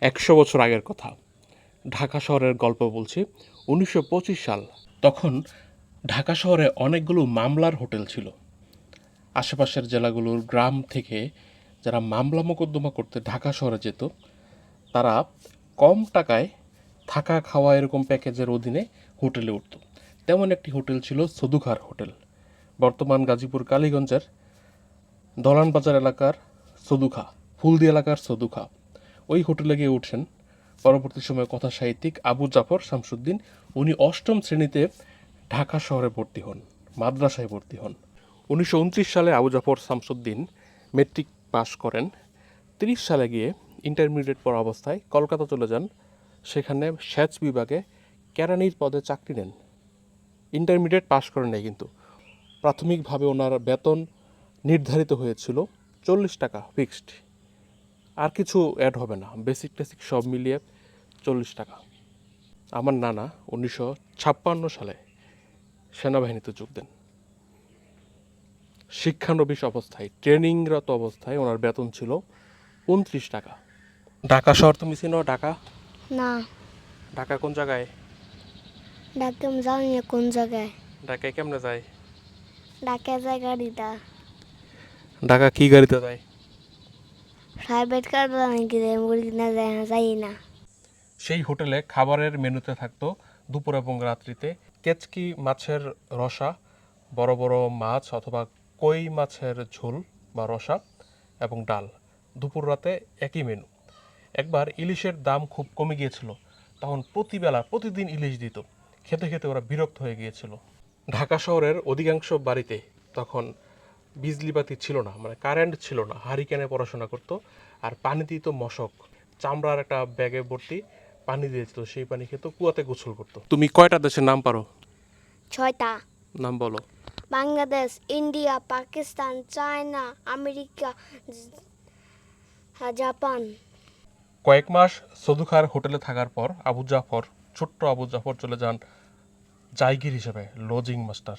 একশো বছর আগের কথা। ঢাকা শহরের গল্প বলছি, উনিশশো পঁচিশ সাল। তখন ঢাকা শহরে অনেকগুলো মামলার হোটেল ছিল। আশেপাশের জেলাগুলোর গ্রাম থেকে যারা মামলা মোকদ্দমা করতে ঢাকা শহরে যেত, তারা কম টাকায় থাকা খাওয়া এরকম প্যাকেজের অধীনে হোটেলে উঠত। তেমন একটি হোটেল ছিল সদুখার হোটেল। বর্তমান গাজীপুর কালীগঞ্জের দলান বাজার এলাকার সদুখা ফুলদি এলাকার সদুখা ওই হোটেলে গিয়ে উঠছেন পরবর্তী সময়ে কথা সাহিত্যিক আবু জাফর শামসুদ্দিন, উনি অষ্টম শ্রেণীতে ঢাকা শহরে ভর্তি হন, মাদ্রাসায় ভর্তি হন। উনিশশো উনত্রিশ সালে আবু জাফর শামসুদ্দিন মেট্রিক পাশ করেন। তিরিশ সালে গিয়ে ইন্টারমিডিয়েট পড়া অবস্থায় কলকাতা চলে যান। সেখানে সেচ বিভাগে কেরানির পদে চাকরি নেন। ইন্টারমিডিয়েট পাশ করেন নাই কিন্তু। প্রাথমিকভাবে ওনার বেতন নির্ধারিত হয়েছিল চল্লিশ টাকা ফিক্সড আর কিছু অ্যাড হবে না। বেসিক টেসিক সব মিলিয়ে চল্লিশ টাকা। আমার নানা উনিশশো ছাপ্পান্ন সালে সেনাবাহিনীতে যোগ দেন। শিক্ষানবিশ অবস্থায় ট্রেনিংরত অবস্থায় ওনার বেতন ছিল উনত্রিশ টাকা। ঢাকা শহর তুমি চিনো? ঢাকা? না। ঢাকা কোন জায়গায়? আমি জানি না কোন জায়গায়। ঢাকায় কেমনে যায়? ডাকে যায় গাড়িটা ঢাকা কি গাড়িতে যায়? প্রাইভেট কার না, যাই না। সেই হোটেলে খাবারের মেনুতে থাকতো দুপুর এবং রাত্রিতে কেচকি মাছের রসা, বড় বড় মাছ অথবা কই মাছের ঝোল বা রসা এবং ডাল। দুপুর রাতে একই মেনু। একবার ইলিশের দাম খুব কমে গিয়েছিল, তখন প্রতিবেলা প্রতিদিন ইলিশ দিত। খেতে খেতে ওরা বিরক্ত হয়ে গিয়েছিল। ঢাকা শহরের অধিকাংশ বাড়িতে তখন বিজলিবাতি ছিল না মানে কারেন্ট ছিল না। হারিকেনে পড়াশোনা করতো আর পানি দিত মশক। চামড়ার একটা ব্যাগে ভর্তি পানি দিয়েছিল সেই পানি খেত কুয়াতে গোসল করতো। তুমি কয়টা দেশের নাম পারো? ছয়টা। নাম বলো। Bangladesh India Pakistan China America Japan. কয়েক মাস সদুখার হোটেলে থাকার পর আবু জাফর ছোট্ট আবু জাফর চলে যান জায়গির হিসেবে লজিং মাস্টার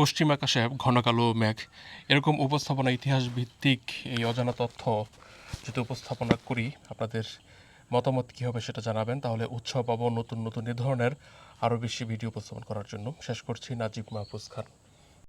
পশ্চিম আকাশে ঘন কালো মেঘ। এরকম উপস্থাপনা ইতিহাস ভিত্তিক এই অজানা তথ্য যদি উপস্থাপনা করি, আপনাদের মতামত কী হবে সেটা জানাবেন। তাহলে উৎসব পাবো নতুন নতুন এ ধরনের আরও বেশি ভিডিও উপস্থাপন করার জন্য। শেষ করছি নাজিব মাহফুজ খান।